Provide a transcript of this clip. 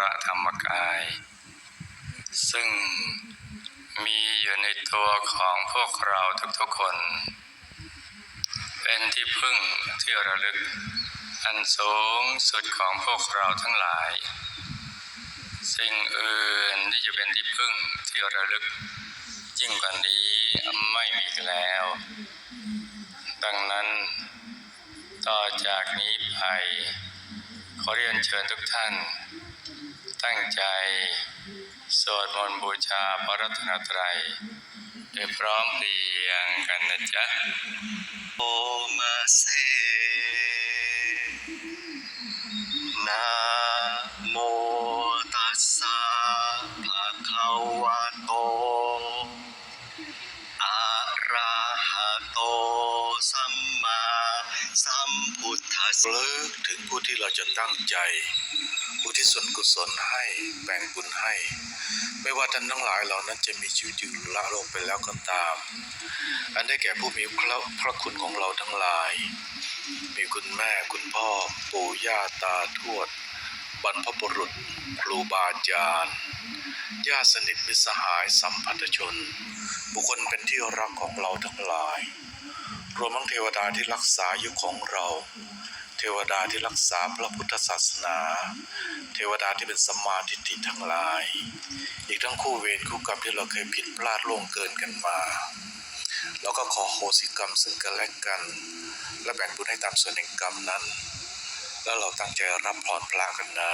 ระธรรมกาย ซึ่งมีอยู่ในตัวของพวกเราทุกๆคน เป็นที่พึ่งที่ระลึก อันสูงสุดของพวกเราทั้งหลาย สิ่งอื่นที่จะเป็นที่พึ่งที่ระลึก ยิ่งกว่านี้ไม่มีแล้ว ดังนั้น ต่อจากนี้ไปขอเรียนเชิญทุกท่าน ตั้งใจ สวดมนต์บูชาพระรัตนตรัยโดยพร้อมเพรียงกันนะจ๊ะโอมาเซนะโมตัสสะภะคะวะโตอะระหะโตสัมมา สัมพุทธัสเลิกถึงผู้ที่เราจะตั้งใจผู้ที่ส่วนกุศลให้แบ่งบุญให้ ไม่ว่าท่านทั้งหลายเหล่านั้นจะมีชีวิตอยู่ละโลกไปแล้วก็ตาม อันได้แก่ผู้มีพระพระคุณของเราทั้งหลาย มีคุณแม่คุณพ่อ ปู่ย่าตาทวด บรรพบุรุษ ครูบาอาจารย์ญาติสนิทมิสหายสัมพันธชน บุคคลเป็นที่รักของเราทั้งหลาย รวมทั้งเทวดาที่รักษายุคของเรา เทวดาที่รักษาพระพุทธศาสนา เทวดาที่เป็นสมาทิฏฐิทั้งหลาย อีกทั้งคู่เวรคู่กรรมที่เราเคยผิดพลาดล่วงเกินกันมาเราก็ขอโหสิกรรมซึ่งกันและกัน และแบ่งบุญให้ตามส่วนแห่งกรรมนั้น แล้วเราตั้งใจรับพรพระกันนะ